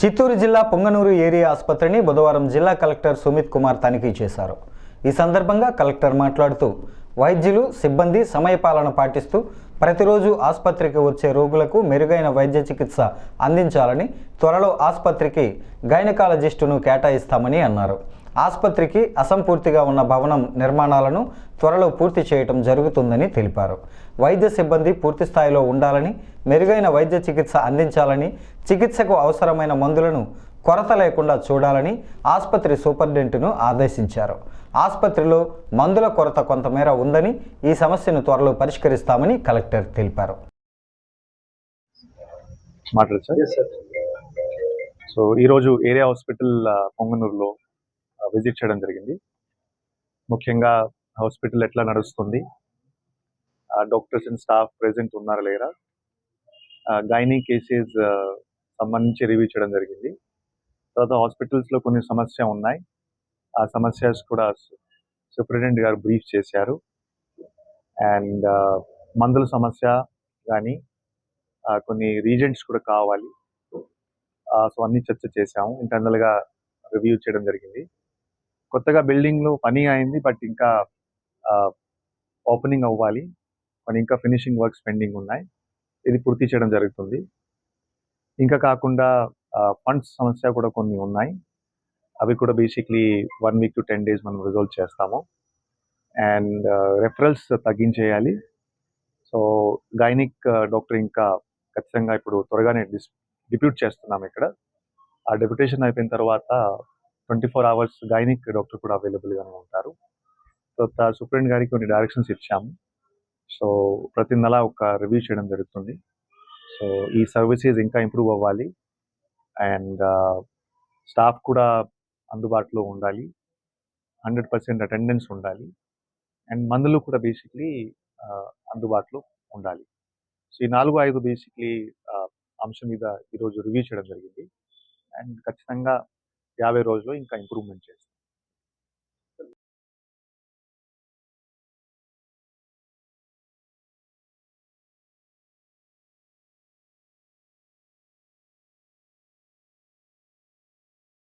చిత్తూరు జిల్లా పొంగనూరు ఏరియా ఆసుపత్రిని బుధవారం జిల్లా కలెక్టర్ సుమిత్ కుమార్ తనిఖీ చేశారు. ఈ సందర్భంగా కలెక్టర్ మాట్లాడుతూ వైద్యులు సిబ్బంది సమయపాలన పాటిస్తూ ప్రతిరోజు ఆసుపత్రికి వచ్చే రోగులకు మెరుగైన వైద్య చికిత్స అందించాలని త్వరలో ఆసుపత్రికి గైనకాలజిస్టును కేటాయిస్తామని అన్నారు. ఆసుపత్రికి అసంపూర్తిగా ఉన్న భవనం నిర్మాణాలను త్వరలో పూర్తి చేయటం జరుగుతుందని తెలిపారు. వైద్య సిబ్బంది పూర్తి స్థాయిలో ఉండాలని మెరుగైన వైద్య చికిత్స అందించాలని చికిత్సకు అవసరమైన మందులను కొరత లేకుండా చూడాలని ఆసుపత్రి సూపరింటెండెంట్ను ఆదేశించారు. ఆసుపత్రిలో మందుల కొరత కొంతమేర ఉందని ఈ సమస్యను త్వరలో పరిష్కరిస్తామని కలెక్టర్ తెలిపారు. మాట్లాడచ్చు. సో ఈరోజు ఏరియా హాస్పిటల్ పొంగనూరులో విజిట్ చేయడం జరిగింది. ముఖ్యంగా హాస్పిటల్ ఎట్లా నడుస్తుంది? ఆ, డాక్టర్స్ అండ్ స్టాఫ్ ప్రెసెంట్ ఉన్నారా లేరా? గైనీ కేసెస్ సంబంధించి రివ్యూ చేయడం జరిగింది. తర్వాత హాస్పిటల్స్లో కొన్ని సమస్య ఉన్నాయి. ఆ సమస్యస్ కూడా సూపరింటెండెంట్ గారు బ్రీఫ్ చేశారు. అండ్ మందుల సమస్య కానీ కొన్ని రీజెంట్స్ కూడా కావాలి. సో అన్ని చర్చ చేశాము. ఇంటర్నల్గా రివ్యూ చేయడం జరిగింది. కొత్తగా బిల్డింగ్లో పని అయింది బట్ ఇంకా ఓపెనింగ్ అవ్వాలి. మరి ఇంకా ఫినిషింగ్ వర్క్స్ పెండింగ్ ఉన్నాయి. ఇది పూర్తి చేయడం జరుగుతుంది. ఇంకా కాకుండా ఫండ్స్ సమస్య కూడా కొన్ని ఉన్నాయి. అవి కూడా basically one week to ten days మనం రిజాల్వ్ చేస్తాము. అండ్ రెఫరల్స్ తగ్గించేయాలి. సో గైనిక్ డాక్టర్ ఇంకా ఖచ్చితంగా ఇప్పుడు త్వరగానే డిస్ డిప్యూట్ చేస్తున్నాం ఇక్కడ. ఆ డెప్యుటేషన్ అయిపోయిన తర్వాత twenty four hours gynaec doctor కూడా అవైలబుల్గానే ఉంటారు. తర్వాత సూపరింట్ గారికి కొన్ని డైరెక్షన్స్ ఇచ్చాము. సో ప్రతి నెల ఒక రివ్యూ చేయడం జరుగుతుంది. సో ఈ సర్వీసెస్ ఇంకా ఇంప్రూవ్ అవ్వాలి. అండ్ స్టాఫ్ కూడా అందుబాటులో ఉండాలి. హండ్రెడ్ పర్సెంట్ అటెండెన్స్ ఉండాలి. అండ్ మందులు కూడా బేసిక్లీ అందుబాటులో ఉండాలి. సో ఈ నాలుగు ఐదు బేసిక్లీ అంశం మీద ఈరోజు రివ్యూ చేయడం జరిగింది. అండ్ ఖచ్చితంగా యాభై రోజుల్లో ఇంకా ఇంప్రూవ్మెంట్ చేస్తాం.